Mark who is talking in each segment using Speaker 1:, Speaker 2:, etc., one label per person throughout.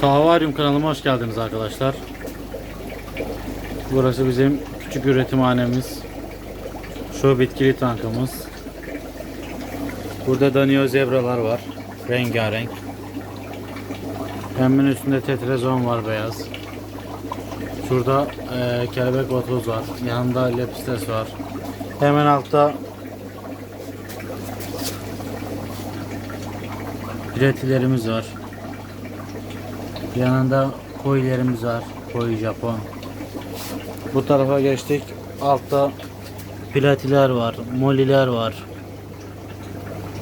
Speaker 1: Tavaryum kanalıma hoş geldiniz arkadaşlar. Burası bizim küçük üretimhanemiz. Şu bitkili tankımız. Burada Danio zebralar var. Rengarenk. Hemen üstünde tetrezon var beyaz. Şurada eee, kelebek vatoz var. Yanında lepistes var. Hemen altta Piretilerimiz var. Yanında koyularımız var. Koyu Japon. Bu tarafa geçtik. Altta platiler var. Moliler var.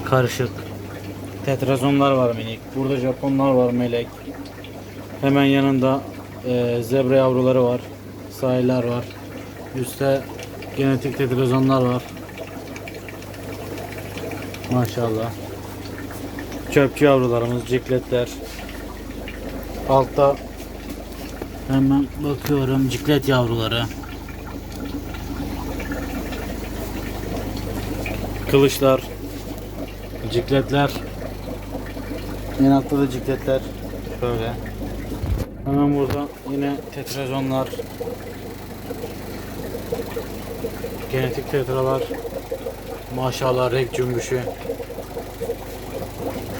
Speaker 1: Karışık. Tetrazonlar var minik. Burada Japonlar var melek. Hemen yanında e, zebra yavruları var. Sahiller var. Üstte genetik tetrazonlar var. Maşallah. Çöpçü yavrularımız, cikletler. Altta hemen bakıyorum ciklet yavruları. Kılıçlar, cikletler. En altta da cikletler. Şöyle. Hemen burada yine tetrazonlar. Genetik tetralar. Maşallah renk cümbüşü.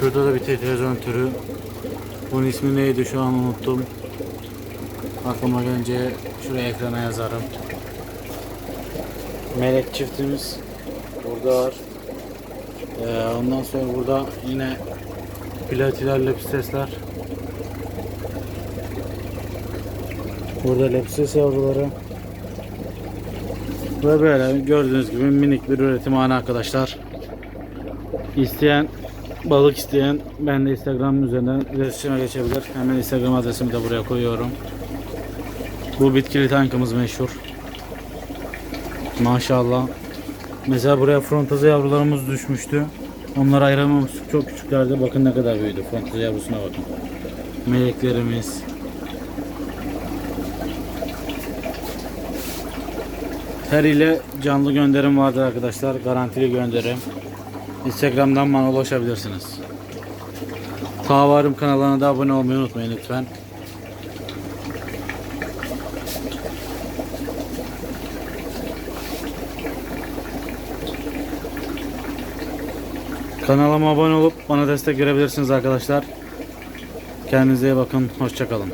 Speaker 1: Şurada da bir tetrazon türü. Bunun ismi neydi şu an unuttum. Aklıma gelince şuraya ekrana yazarım. Melek çiftimiz burada var. Ee, ondan sonra burada yine platiler, lepistesler. Burada lepistes yavruları. Ve böyle gördüğünüz gibi minik bir üretimhane arkadaşlar. İsteyen balık isteyen ben de Instagram üzerinden iletişime geçebilir. Hemen Instagram adresimi de buraya koyuyorum. Bu bitkili tankımız meşhur. Maşallah. Mesela buraya frontaza yavrularımız düşmüştü. Onları ayıramamıştık. Çok küçüklerdi. Bakın ne kadar büyüdü. Frontaza yavrusuna bakın. Meleklerimiz. Her ile canlı gönderim vardır arkadaşlar. Garantili gönderim. Instagram'dan bana ulaşabilirsiniz. Tavarım kanalına da abone olmayı unutmayın lütfen. Kanalıma abone olup bana destek verebilirsiniz arkadaşlar. Kendinize iyi bakın. Hoşçakalın.